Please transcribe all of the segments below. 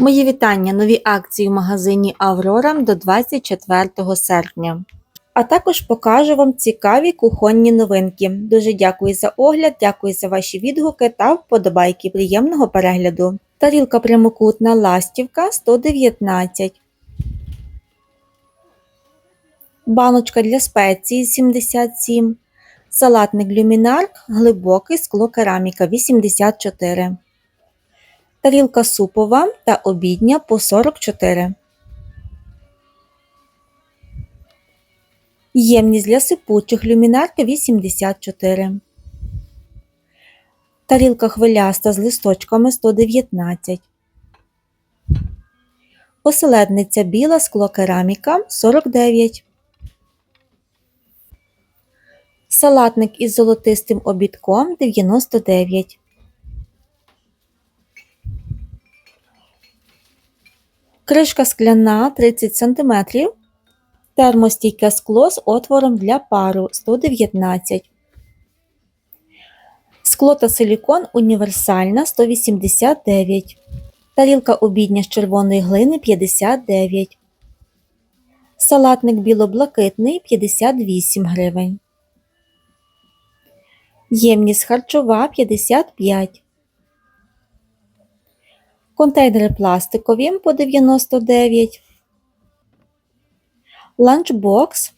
Мої вітання! Нові акції в магазині Аврора до 24 серпня. А також покажу вам цікаві кухонні новинки. Дуже дякую за огляд, дякую за ваші відгуки та вподобайки. Приємного перегляду. Тарілка прямокутна ластівка 119. Баночка для спеції 77. Салатник люмінарк глибокий скло кераміка 84. Тарілка супова та обідня по 44. Ємність для сипучих люмінарка 84. Тарілка хвиляста з листочками 119. Оселедниця біла склокераміка 49. Салатник із золотистим обідком 99. Кришка скляна 30 см. Термостійке скло з отвором для пару 119 Скло та силікон універсальна 189 Тарілка обідня з червоної глини 59 Салатник біло-блакитний 58 гривень. Ємність харчова 55 Контейнери пластикові по 99 Ланчбокс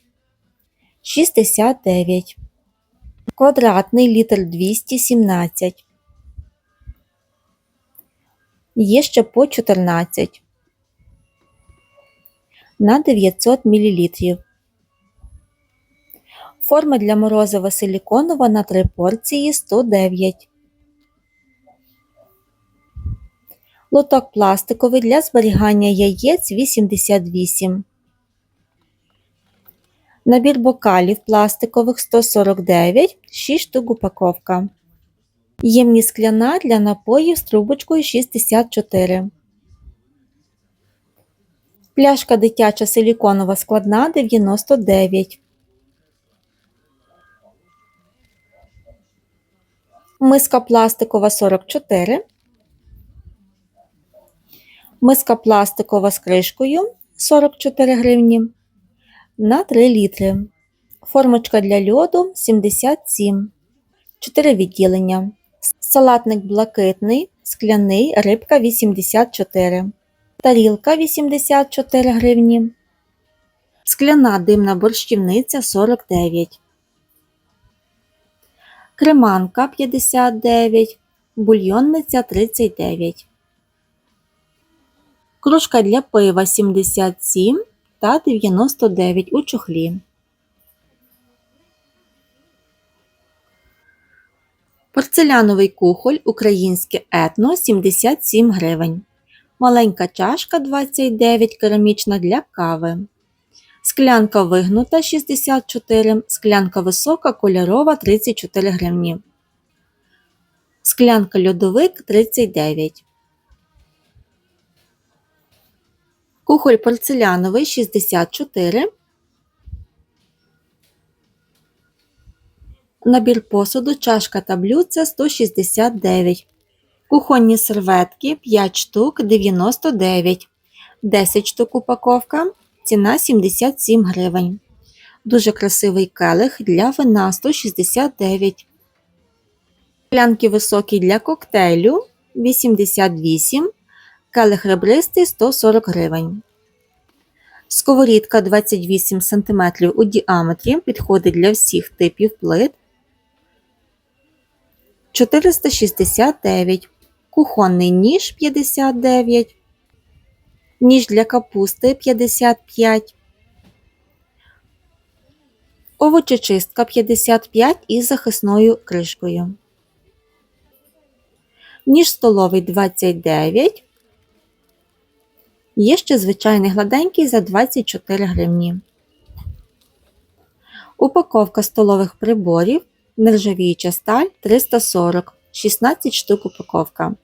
69 Квадратний літр 217 Є ще по 14 на 900 мл. Форма для морозива силіконова на 3 порції 109 Лоток пластиковий для зберігання яєць 88 Набір бокалів пластикових 149, 6 штук упаковка. Ємність скляна для напоїв з трубочкою 64. Пляшка дитяча силіконова складна 99. Миска пластикова 44. Миска пластикова з кришкою 44 гривні на 3 літри. Формочка для льоду 77. 4 відділення. Салатник блакитний, скляний, рибка 84. Тарілка 84 гривні. Скляна димна борщівниця 49. Креманка 59. Бульйонниця 39. Кружка для пива 77 та 99 у чохлі. Порцеляновий кухоль українське етно 77 гривень. Маленька чашка 29 керамічна для кави. Склянка вигнута 64, склянка висока кольорова 34 гривні. Склянка льодовик 39. Кухоль порцеляновий 64. Набір посуду, чашка та блюдце 169. Кухонні серветки 5 штук 99. 10 штук упаковка. Ціна 77 гривень. Дуже красивий келих для вина 169. Клянки високі для коктейлю 88 келих ребристий 140 гривень. Сковорідка 28 см у діаметрі підходить для всіх типів плит. 469 Кухонний ніж 59 Ніж для капусти 55 Овочечистка 55 із захисною кришкою. Ніж столовий 29 Є ще звичайний гладенький за 24 гривні. Упаковка столових приборів нержавіюча сталь 340 16 штук упаковка.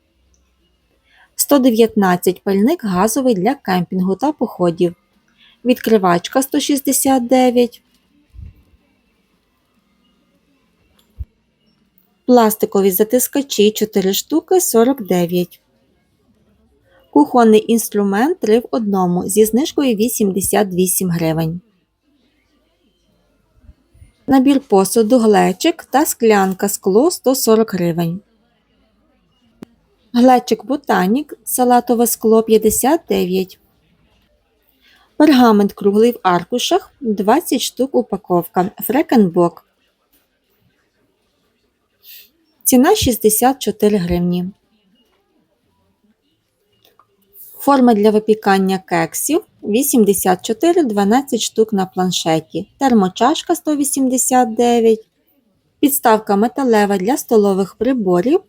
119 пальник газовий для кемпінгу та походів. Відкривачка 169. Пластикові затискачі 4 штуки 49 Кухонний інструмент 3 в 1 зі знижкою 88 гривень. Набір посуду, глечик та склянка скло 140 гривень. Глечик Ботанік, салатове скло 59. Пергамент круглий в аркушах 20 штук упаковка. Фрекенбок. Ціна 64 гривні. Форма для випікання кексів 84 12 штук на планшеті. Термочашка 189. Підставка металева для столових приборів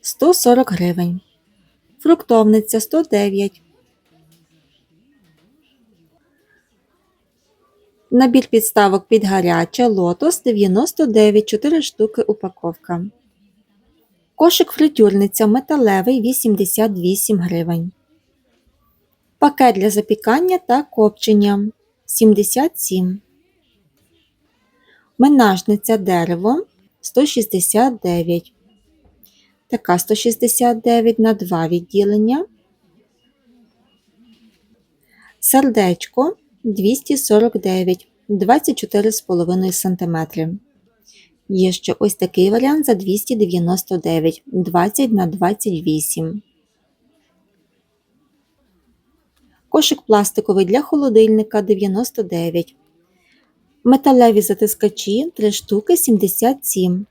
140 гривень. Фруктовниця 109. Набір підставок під гаряче лотос 99 4 штуки упаковка. Кошик фритюрниця металевий 88 гривень. Пакет для запікання та копчення 77. Менажниця дерево 169. Така 169 на 2 відділення. Сердечко 249 24,5 см. Є ще ось такий варіант за 299 20 на 28 Кошик пластиковий для холодильника 99 Металеві затискачі 3 штуки 77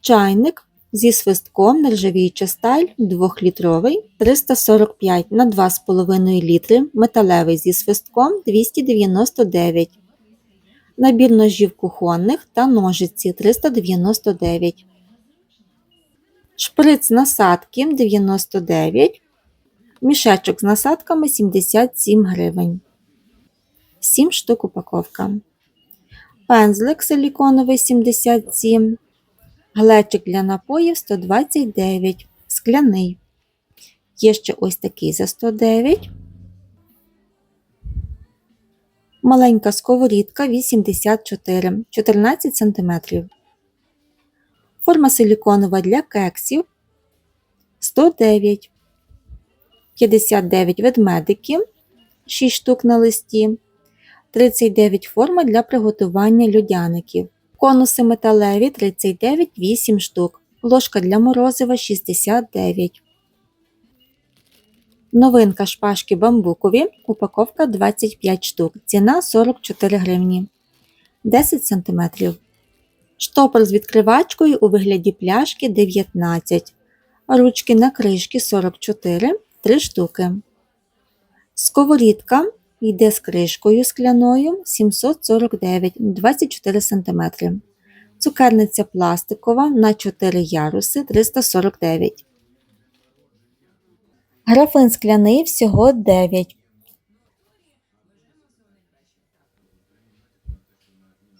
Чайник зі свистком нержавіюча сталь 2-літровий 345 на 2,5 літри, металевий зі свистком 299 Набір ножів кухонних та ножиці 399 Шприц насадки 99 Мішечок з насадками 77 гривень. 7 штук упаковка. Пензлик силіконовий 77 Глечик для напоїв 129, скляний. Є ще ось такий за 109. Маленька сковорідка 84, 14 см. Форма силіконова для кексів 109, 59 ведмедики, 6 штук на листі, 39 форма для приготування людяників. Конуси металеві 39 8 штук. Ложка для морозива 69. Новинка шпажки бамбукові. Упаковка 25 штук. Ціна 44 гривні. 10 см. Штопор з відкривачкою у вигляді пляшки 19. Ручки на кришки 44 3 штуки. Сковорідка Йде з кришкою скляною 749 24 см. Цукерниця пластикова на 4 яруси 349 Графин скляний всього 9.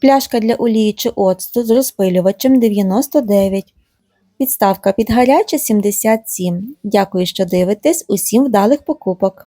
Пляшка для олії чи оцту з розпилювачем 99. Підставка під гаряче 77. Дякую, що дивитесь. Усім вдалих покупок!